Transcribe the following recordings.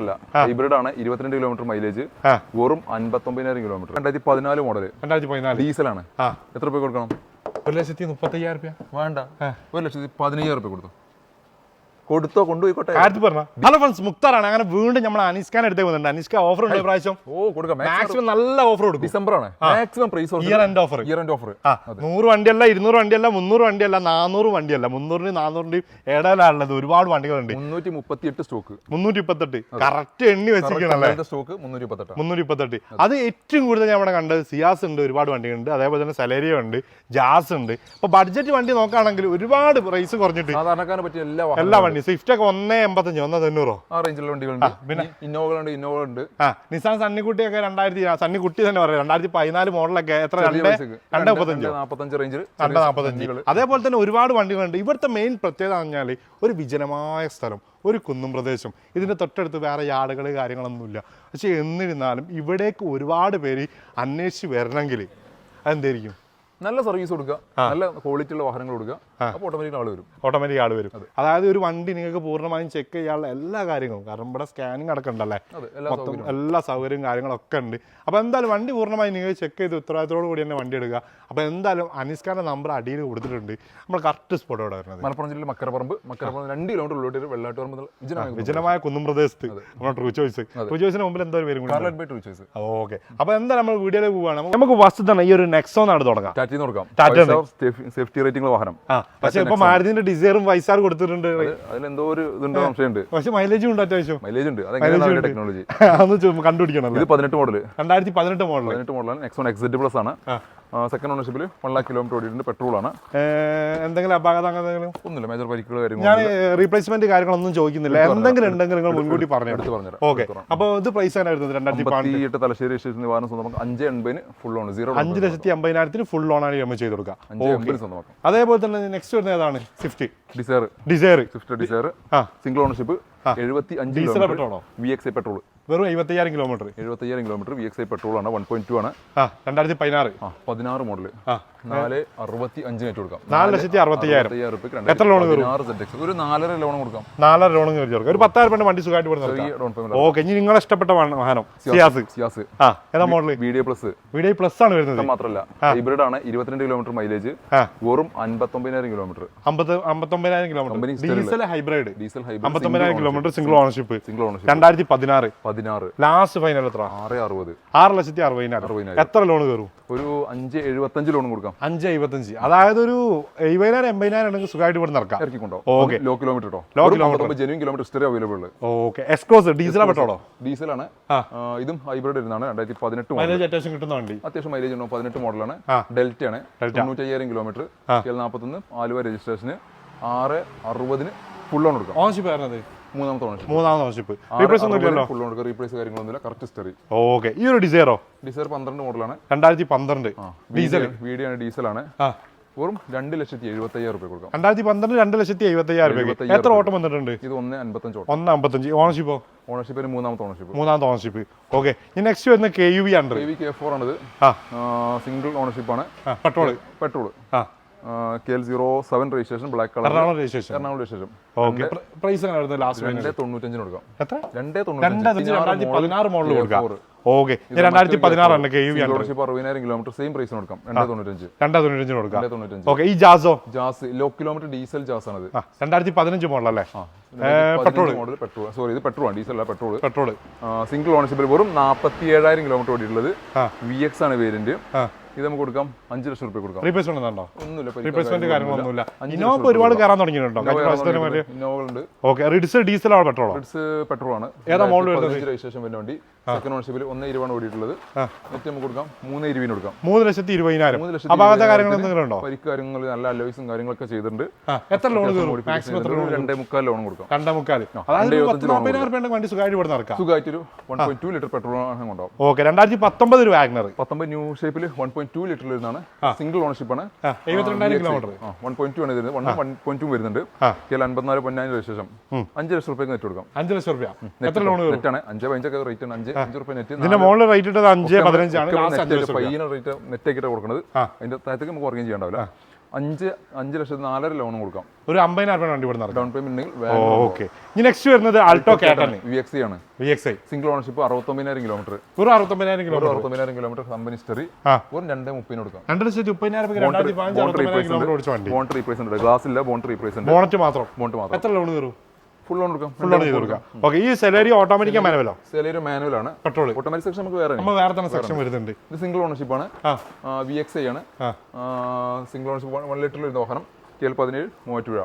അല്ല ഹൈബ്രിഡ് ആണ് ഇരുപത്തിരണ്ട് കിലോമീറ്റർ മൈലേജ്. വെറും അൻപത്തൊമ്പതിനായിരം കിലോമീറ്റർ രണ്ടായിരത്തി പതിനാല് മോഡൽ രണ്ടായിരത്തി പതിനാല്. ഡീസലാണ്. എത്ര രൂപ കൊടുക്കണം? ഒരു ലക്ഷത്തി മുപ്പത്തയ്യായിരം രൂപ വേണ്ട. ഒരു ലക്ഷത്തി പതിനയ്യായിരം രൂപ കൊടുത്തു. കൊടുത്തോ കൊണ്ടുപോയിക്കോട്ടെ കാര്യത്തിൽ പറഞ്ഞ. ഹലോ ഫ്രണ്ട്സ് മുക്താറാണ്. അങ്ങനെ വീണ്ടും നമ്മൾ അനിസ്കാൻ എടുത്തേ വന്നിട്ടുണ്ട്. അനിസ്ക ഓഫർ ഉണ്ട് പ്രാവശ്യം ഓ കൊടുക്കാം. മാക്സിമം നല്ല ഓഫർ കൊടുക്കും. ഡിസംബർ ആണ് maximum price year end offer year end offer ആ നൂറ് വണ്ടിയല്ല ഇരുന്നൂറ് വണ്ടിയല്ല മുന്നൂറ് വണ്ടിയല്ല നാനൂറ് വണ്ടിയല്ല. മുന്നൂറിന് നാനൂറിന്റെയും ഇടയിലാണുള്ളത്. ഒരുപാട് വണ്ടികളുണ്ട്. മുന്നൂറ്റി മുപ്പത്തി എട്ട് സ്റ്റോക്ക് മുന്നൂറ്റി മുപ്പത്തെട്ട് കറക്റ്റ് എണ്ണി വെച്ചിരിക്കണല്ലേ സ്റ്റോക്ക് മുന്നൂറ്റി മുപ്പത്തെട്ട് മുന്നൂറ്റി മുപ്പത്തെട്ട് അത് ഏറ്റവും കൂടുതൽ ഞാൻ ഇവിടെ കണ്ടത് സിയാസ് ഉണ്ട് ഒരുപാട് വണ്ടികളുണ്ട്. അതേപോലെ തന്നെ സലേരിയ ഉണ്ട് ജാസ് ഉണ്ട്. അപ്പൊ ബഡ്ജറ്റ് വണ്ടി നോക്കുകയാണെങ്കിൽ ഒരുപാട് പ്രൈസ് കുറഞ്ഞിട്ട് സാധാരണക്കാരനെ പറ്റിയ എല്ലാ എല്ലാ വാഹനങ്ങളും വണ്ടി സ്വിഫ്റ്റ് ഒക്കെ ഒന്നേ എൺപത്തഞ്ച് ഒന്നേ തൊണ്ണൂറോ? ആ റേഞ്ചിലുള്ള വണ്ടികളുണ്ട് പിന്നെ? ഇന്നോവകളുണ്ട് ഇന്നോവകളുണ്ട്. ആ നിസാൻ സണ്ണിക്കുട്ടിയൊക്കെ രണ്ടായിരത്തി സണ്ണിക്കുട്ടി തന്നെ പറയാം. രണ്ടായിരത്തി പതിനാല് മോഡലൊക്കെ എത്ര? രണ്ട് മുപ്പത്തഞ്ച് രണ്ട് മുപ്പത്തഞ്ചോ നാപ്പത്തഞ്ച് റേഞ്ചിൽ രണ്ട് നാൽപ്പത്തഞ്ച് അതേപോലെ തന്നെ ഒരുപാട് വണ്ടികളുണ്ട്. ഇവിടുത്തെ മെയിൻ പ്രത്യേകത പറഞ്ഞാൽ ഒരു വിജനമായ സ്ഥലം ഒരു കുന്നും പ്രദേശം. ഇതിന്റെ തൊട്ടടുത്ത് വേറെ യാടുകൾ കാര്യങ്ങളൊന്നുമില്ല. പക്ഷേ എന്നിരുന്നാലും ഇവിടേക്ക് ഒരുപാട് പേര് അന്വേഷിച്ച് വരണമെങ്കിൽ അതെന്തായിരിക്കും? നല്ല സർവീസ് കൊടുക്കുക. നല്ല ക്വാളിറ്റി ഉള്ള വാഹനങ്ങൾ കൊടുക്കുക. അപ്പോൾ ഓട്ടോമാറ്റിക് ആൾ വരും. ഓട്ടോമാറ്റിക് ആൾ വരും. അതായത് ഒരു വണ്ടി നിങ്ങൾക്ക് പൂർണമായും ചെക്ക് ചെയ്യാനുള്ള എല്ലാ കാര്യങ്ങളും. കാരണം ഇവിടെ സ്കാനിങ് അടക്കണ്ടല്ലേ എല്ലാ മൊത്തം എല്ലാ സൗകര്യവും കാര്യങ്ങളൊക്കെ ഉണ്ട്. അപ്പോൾ എന്തായാലും വണ്ടി പൂർണമായും നിങ്ങൾ ചെക്ക് ചെയ്ത് ഉത്തരവാദിത്തോടു കൂടി തന്നെ വണ്ടി എടുക്കുക. അപ്പോൾ എന്തായാലും അനിസ്കാന്റെ നമ്പർ അടിയിൽ കൊടുത്തിട്ടുണ്ട്. നമ്മൾ കറക്റ്റ് സ്പോട്ട് അവിടെ വരുന്നത്. മലപ്പുറം ജില്ലയിൽ മക്കരപ്പറമ്പ് മക്കരപ്പറമ്പ് രണ്ട് കിലോമീറ്റർ ഉള്ളിലോട്ട് വെള്ളാട്ടുപറമ്പ് വിജനമായ കുന്നും പ്രദേശത്ത്. നമ്മുടെ ട്രൂ ചോയ്സ് ട്രൂ ചോയ്സിന് മുമ്പിൽ എന്തോ പേരും ഓക്കെ അപ്പോൾ എന്തായാലും നമ്മൾ വീഡിയോയിൽ പോവുകയാണ്. നമുക്ക് ഫസ്റ്റ് തന്നെ ഈ ഒരു നെക്സോ ആണ് തുടങ്ങാം. ടാറ്റയിൽ കൊടുക്കാം സേഫ്റ്റി റേറ്റിംഗ് വാഹനം. പക്ഷേ ഇപ്പൊ മാരുതിന്റെ ഡിസൈറും വൈസാർ കൊടുത്തിട്ടുണ്ട്. അതിലെന്തോ ഒരു ഇതുണ്ടോ സംശയമുണ്ട് പക്ഷേ മൈലേജും ഉണ്ട് അത്യാവശ്യം. മൈലേജ് ഉണ്ട്. അതെങ്ങനെയാണ് ടെക്നോളജി അതൊന്ന് കണ്ടുപിടിക്കണം ഇത് പതിനെട്ട് മോഡൽ രണ്ടായിരത്തി പതിനെട്ട് മോഡൽ പതിനെട്ട് മോഡലാണ് എക്സ് വൺ എക്സിറ്റ് പ്ലസ് ആണ്. സെക്കൻഡ് ഓണർഷിപ്പിൽ വൺ ലാക്ക് കിലോമീറ്റർ ഓടിയിട്ടുണ്ട്. പെട്രോൾ ആണ് എന്തെങ്കിലും അപാകത അങ്ങനെ എന്തെങ്കിലും ഒന്നുമില്ല മേജർ പരിക്കുകൾ കാര്യങ്ങൾ ഞാൻ റീപ്ലേസ്മെന്റ് കാര്യങ്ങളൊന്നും ചോദിക്കുന്നില്ല. എന്തെങ്കിലും ഉണ്ടെങ്കിൽ നിങ്ങൾ മുൻകൂട്ടി പറഞ്ഞു എടുത്ത് പറഞ്ഞു ഓക്കെ. അപ്പോൾ ഇത് പ്രൈസ് ആണ് വരുന്നത് രണ്ടായിരത്തി എട്ട് തലശ്ശേരി സ്റ്റേഷൻ വാഹനം സ്വന്തമാക്കാം. അഞ്ച് എൺപതിന് ഫുൾ ഓൺ സീറോ അഞ്ച് ലക്ഷത്തി അമ്പതിനായിരത്തിന് ഫുൾ ഓൺ ആണ് നമ്മൾ ചെയ്ത് എൺപതിന് സ്വന്തമാക്കാം. അതേപോലെ തന്നെ നെക്സ്റ്റ് വരുന്നത് ഏതാണ്? Swift Dzire Dzire Swift Dzire. Single ownership എഴുപത്തി അഞ്ച് പെട്രോളോ? വി എക്സ് പെട്രോൾ വെറും എഴുപത്തയ്യായിരം കിലോമീറ്റർ എഴുപത്തയ്യായിരം kilometre V X I petrol ആണ് വൺ പോയിന്റ് ടു ആണ്. ആ രണ്ടായിരത്തി പതിനാറ് ആ പതിനാറ് മോഡൽ നാല് അറുപത്തി അഞ്ചിനായിട്ട് കൊടുക്കാം. നാല് ലക്ഷത്തി അറുപത്തയ്യായിരം. എത്ര ZX. ഒരു നാലര ലോൺ കൊടുക്കാം. നാലര കയറി ഒരു പത്തായിരം രൂപ വണ്ടി സുഖമായിട്ട് കൊടുക്കാം ഓക്കെ ഇനി നിങ്ങളെ ഇഷ്ടപ്പെട്ട വാഹനം- സിയാസ് സിയാസ്. ആ ഏതാ model VDI plus VDI plus ആണ് വരുന്നത്. മാത്രമല്ല. ഹൈബ്രിഡ് ആണ് ഇരുപത്തിരണ്ട് കിലോമീറ്റർ മൈലേജ് വെറും അമ്പത്തൊമ്പതിനായിരം കിലോമീറ്റർ അമ്പത് അമ്പത്തൊമ്പതിനായിരം kilometre diesel hybrid diesel hybrid അമ്പത്തൊമ്പതിനായിരം kilometre single ownership single ownership രണ്ടായിരത്തി പതിനാറ്. പതിനാറ്. ലാസ്റ്റ് ഫൈനൽ എത്ര ആറ് അറുപത്. ആറ് ലക്ഷത്തി അറുപതിനായിരം. അറുപതിനായിരം. എത്ര ലോൺ കയറും ഒരു അഞ്ച് എഴുപത്തഞ്ച് ലോൺ കൊടുക്കാം. അഞ്ച് എഴുപത്തഞ്ച്. അതായത് ഒരു എഴുപതിനായിരം എൺപതിനായിരം ഉണ്ടെങ്കിൽ സുഖമായിട്ട് ഇവിടെ നടക്കാം. ഇറക്കിക്കൊണ്ടോ? Okay low kilometre low kilometre genuine kilometre history available okay എക്സ്ക്ലോസ് diesel പെട്ടോളോ ഡീസലാണ്. ഇതും ഹൈബ്രിഡ് വരുന്നതാണ് രണ്ടായിരത്തി പതിനെട്ട് മൈലേജ് അത്യാവശ്യം കിട്ടുന്ന വണ്ടി. അത്യാവശ്യം മൈലേജ് ഉണ്ടോ? പതിനെട്ട് മോഡലാണ് ഡെൽറ്റയാണ് ഡെൽറ്റ ആണ്. Delta. തൊണ്ണൂറ്റയ്യായിരം കിലോമീറ്റർ നാൽപ്പത്തൊന്ന് ആലുവ രജിസ്ട്രേഷന് ആറ് അറുപതിന് ഫുൾ ലോൺ കൊടുക്കാം. ഓൺഷിപ്പ് വരുന്നത് മൂന്നാമത്തെ ഓണർഷിപ്പ് മൂന്നാമത്തെ ഓണർഷിപ്പ് റീപ്ലേസ് ഒന്നും ഇല്ലല്ലോ. ഫുൾ ഓണർ റീപ്ലേസ് കാര്യങ്ങളൊന്നുമില്ല. കറക്റ്റ് ഹിസ്റ്ററി ഓക്കെ ഈ ഒരു ഡിസൈറോ ഡിസൈർ പന്ത്രണ്ട് മോഡലാണ് രണ്ടായിരത്തി പന്ത്രണ്ട് ഡീസൽ വീഡിയോ ഡീസലാണ് വെറും രണ്ട് ലക്ഷത്തി എഴുപത്തയ്യായിരം രൂപ കൊടുക്കാം. രണ്ടായിരത്തി പന്ത്രണ്ട് രണ്ട് ലക്ഷത്തി എഴുപത്തയ്യായിരം രൂപ എത്ര ഓട്ടം വന്നിട്ടുണ്ട്? ഇത് ഒന്ന് അമ്പത്തഞ്ച് ഒന്ന് അമ്പത്തഞ്ച് ഓണർഷിപ്പോ ഓണർഷിപ്പിന് മൂന്നാമത്തെ ഓണർഷിപ്പ് മൂന്നാമത്തെ ഓണർഷിപ്പ് ഓക്കെ ഇനി നെക്സ്റ്റ് വരുന്ന കെ യു വി ആണ് കെ വി കെ ഫോർ ആണിത്. സിംഗിൾ ഓണർഷിപ്പ് ആണ്. പെട്രോൾ പെട്രോൾ ആ. K L zero seven registration black colour Ernakulam registration Ernakulam registration okay price last രണ്ടേ തൊണ്ണൂറ്റഞ്ചിന് കൊടുക്കാം. എത്ര? രണ്ടേ രണ്ടായിരത്തി രണ്ടായിരത്തി പതിനാറ് മോഡൽ കൊടുക്കാം. Four. ഓക്കെ ഇനി രണ്ടായിരത്തി പതിനാറാണ് K U V under ownership അറുപതിനായിരം കിലോമീറ്റർ സെയിം പ്രൈസിന് കൊടുക്കാം. രണ്ടേ തൊണ്ണൂറ്റഞ്ച്. രണ്ടായിരത്തി തൊണ്ണൂറ്റഞ്ചിന് കൊടുക്കാം. തൊണ്ണൂറ്റഞ്ച്. ഓക്കെ ഈ Jaso? Jazz low kilometre diesel Jazz ആണത് ആ രണ്ടായിരത്തി പതിനഞ്ച് മോഡൽ അല്ലേ? പെട്രോൾ മോഡൽ പെട്രോൾ സോറി ഇത് പെട്രോൾ ആണ് ഡീസൽ അല്ല പെട്രോൾ പെട്രോൾ സിംഗിൾ ഓണർഷിപ്പിൽ വെറും നാൽപ്പത്തി ഏഴായിരം കിലോമീറ്റർ ഓടിയിട്ടുള്ളത്. വി എക്സ് ആണ് വേരിയന്റ് ഇത് നമുക്ക് കൊടുക്കാം. അഞ്ച് ലക്ഷം റുപ്യ കൊടുക്കാം. റീപ്ലേസ്മെന്റ് ഉണ്ടോ? ഒന്നുമില്ല. റീപ്ലേസ്മെന്റ് കാര്യങ്ങളൊന്നുമില്ല. ഇന്നോവ ഒരുപാട് കയറാൻ തുടങ്ങിയിട്ടുണ്ടോ? വേണ്ടി ഇന്നോവകളുണ്ട് ഓക്കെ റിഡ്സ് ഡീസലാണോ പെട്രോളോ റിഡ്സ് പെട്രോൾ ആണ് ഏതാ മോഡൽ വരുന്നത്? രജിസ്ട്രേഷൻ വരുന്ന വണ്ടി സെക്കൻഡ് ഓണർഷിപ്പിൽ ഒന്ന് ഇരുപതാണ് ഓടിയിട്ടുള്ളത്. നെറ്റ് നമുക്ക് കൊടുക്കാം. മൂന്ന് ഇരുപതിന് കൊടുക്കാം. മൂന്ന് ലക്ഷത്തി ഇരുപതിനായിരം. ലക്ഷത്തി കാര്യങ്ങൾ എന്തെങ്കിലും ഉണ്ടോ പരിക്ക് കാര്യങ്ങൾ നല്ല അലോയ്സും കാര്യങ്ങളൊക്കെ ചെയ്തിട്ടുണ്ട്. എത്ര ലോൺ മാക്സിമം രണ്ടേ മുക്കാൽ ലോൺ കൊടുക്കാം. രണ്ടേ മുക്കാൽ അതായത് വണ്ടി സുഖമായിട്ട് നടക്കാം. സുഖമായിട്ട് ഒരു one point two litre petrol ഉണ്ടാവും ഓക്കെ രണ്ടായിരത്തി പത്തൊമ്പത് ഒരു വാഗ്നർ പത്തൊമ്പത് ന്യൂ ഷേപ്പിൽ വൺ പോയിന്റ് ടു ലിറ്റർ വരുന്നതാണ് സിംഗിൾ ഓണർഷിപ്പ് ആണ്. എഴുപത്തിരണ്ടായിരം കിലോമീറ്റർ വൺ പോയിന്റ് ടു ആണ് വരുന്നത് വൺ വൺ പോയിന്റ് ടു വരുന്നുണ്ട്. കേരള അൻപത്തിനാല് പൊന്നായിരം രജിസ്ട്രേഷൻ അഞ്ച് ലക്ഷം റുപ്യക്ക് നെറ്റ് കൊടുക്കാം. അഞ്ച് ലക്ഷം രൂപ എത്ര ലോൺ കയറും? നെറ്റ് ആണ്. അഞ്ച് പതിനഞ്ചൊക്കെ റേറ്റ് ആണ്. അഞ്ച് അഞ്ച് റുപ്യ നെറ്റ് ഇതിന്റെ മുകളിൽ റേറ്റ് ഇട്ടത് അഞ്ച് പതിനഞ്ചാണ് ഫൈനൽ റേറ്റ് നെറ്റ് ആക്കിയിട്ട് കൊടുക്കുന്നത് അതിന്റെ താഴത്തേക്ക് നമുക്ക് വർക്കിംഗ് ചെയ്യണ്ടാവില്ല അഞ്ച് അഞ്ച് ലക്ഷത്തി നാലര ലോൺ കൊടുക്കാം. ഒരു അമ്പതിനായിരം രൂപ വണ്ടി ഇവിടെ ഡൗൺ പേയ്മെന്റ് ഓക്കെ ഇനി നെക്സ്റ്റ് വരുന്നത് ആൾട്ടോ കാറ്റാണ് വി എക്സ് ആണ്. V X I single ownership അറുപത്തൊമ്പതിനായിരം kilometre ഒരു അറുപത്തൊമ്പതിനായിരം കിലോമീറ്റർ അറുപത്തൊമ്പതിനായിരം കിലോമീറ്റർ കമ്പനി ഹിസ്റ്ററി ഒരു രണ്ടേ മുപ്പതിന് കൊടുക്കാം. രണ്ട് ലക്ഷത്തി മുപ്പതിനായിരം ബോണ്ട് റീപ്ലേസ് ഉണ്ട് ഗ്ലാസ് ഇല്ല ബോണ്ട് റീപ്ലേസ് ഉണ്ട് ബോണറ്റ് മാത്രം. ബോണ്ട് മാത്രം. എത്ര ലോൺ കയറും? ഫുൾ ലോൺ കൊടുക്കാം ഫുൾ ഓൺ ചെയ്ത് കൊടുക്കാം. ഓക്കെ ഈ സെലറി ഓട്ടോമാറ്റിക് മാനുവലോ സെലൊരു മാനുവൽ ആണ്. പെട്രോൾ ഓട്ടോമാറ്റിക് സെക്ഷൻ നമുക്ക് വേറെ നമ്മൾ വേറെ തന്നെ സെക്ഷൻ വരുന്നുണ്ട്. ഇത് സിംഗിൾ ഓണർഷിപ്പ് ആണ്. വി എക്സ് ഐ ആണ്. സിംഗിൾ ഓണർഷിപ്പ് വൺ ലിറ്ററിൽ ഒരു വാഹനം കെ എൽ പതിനേഴ് മൂവാറ്റുപുഴ.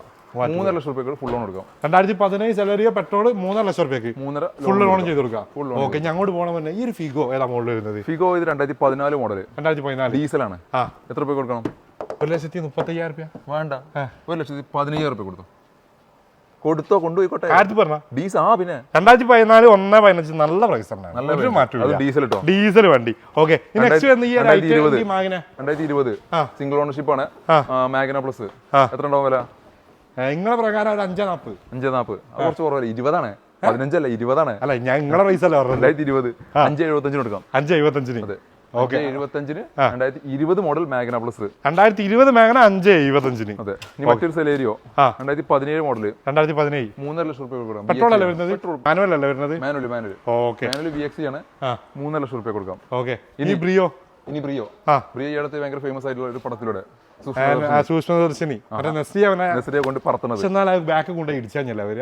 മൂന്നര ലക്ഷം റുപ്യക്ക് ഫുൾ ലോൺ കൊടുക്കാം രണ്ടായിരത്തി പതിനേഴ് സെലറിയ പെട്രോൾ മൂന്നര ലക്ഷം റുപ്യക്ക് മൂന്നര ഫുൾ ലോൺ ചെയ്ത് കൊടുക്കാം. ഓക്കെ ഞാൻ അങ്ങോട്ട് പോകണം ഈ ഒരു ഫിഗോ ഏതാ മോഡൽ വരുന്നത്? ഫിഗോ ഇത് രണ്ടായിരത്തി പതിനാല് മോഡൽ രണ്ടായിരത്തി പതിനാല്. ഡീസലാണ് എത്ര രൂപ കൊടുക്കണം? ഒരു ലക്ഷത്തി മുപ്പത്തയ്യായിരം രൂപ വേണ്ട. ഒരു ലക്ഷത്തി പതിനയ്യായിരം രൂപ കൊടുത്തു. കൊടുത്തോ കൊണ്ടുപോയിക്കോട്ടെ കാര്യത്തിൽ പറഞ്ഞ? ഡീസ് ആ പിന്നെ. രണ്ടായിരത്തി പതിനാല് ഒന്ന് പതിനഞ്ച് നല്ല പ്രൈസ് ആണ്. നല്ല ഒരു അത് ഡീസൽ കേട്ടോ ഡീസൽ വണ്ടി. ഓക്കെ രണ്ടായിരത്തി ഇരുപത്. സിംഗിൾ ഓണർഷിപ്പ് ആണ്. മാഗ്ന പ്ലസ് എത്ര ഉണ്ടാവും വില? നിങ്ങളെ പ്രകാരം ഒരു അഞ്ചേ നാപ്പ് അഞ്ചേ നാപ്പ് കുറച്ച് കുറവല്ല? ഇരുപതാണ്. പതിനഞ്ചല്ല? ഇരുപതാണ്. അല്ല ഞാൻ നിങ്ങളെ പ്രൈസ് അല്ല രണ്ടായിരത്തി ഇരുപത്. അഞ്ച് എഴുപത്തഞ്ചിന് കൊടുക്കാം. അഞ്ച് എഴുപത്തഞ്ചിന്. അതെ. അഞ്ച് എഴുപത്തഞ്ചിന് രണ്ടായിരത്തി ഇരുപത് മോഡൽ മാഗ്ന പ്ലസ് രണ്ടായിരത്തി ഇരുപത് മാഗ്ന അഞ്ച് എഴുപത്തഞ്ചിന് അതെ. ഇനി മറ്റൊരു സെലേരിയോ. രണ്ടായിരത്തി പതിനേഴ് മോഡൽ രണ്ടായിരത്തി പതിനേഴ് മൂന്നര ലക്ഷം റുപ്യ കൊടുക്കാം പെട്രോൾ അല്ലേ വരുന്നത്? മാനുവൽ അല്ലേ വരുന്നത്? Manual manual okay manual V X ആണ്. മൂന്നര ലക്ഷം റുപ്യ കൊടുക്കാം. ഓക്കെ ഇനി ബ്രിയോ ഇനി ബ്രിയോ ബ്രിയോ ഈ അടുത്ത് ഭയങ്കര ഫേമസ് ആയിട്ടുള്ള ഒരു പടത്തിലൂടെ. സൂക്ഷ്മദർശിനി കൊണ്ട് എന്നാൽ അത് ബാക്ക് കൊണ്ട് ഇടിച്ചാൽ അവർ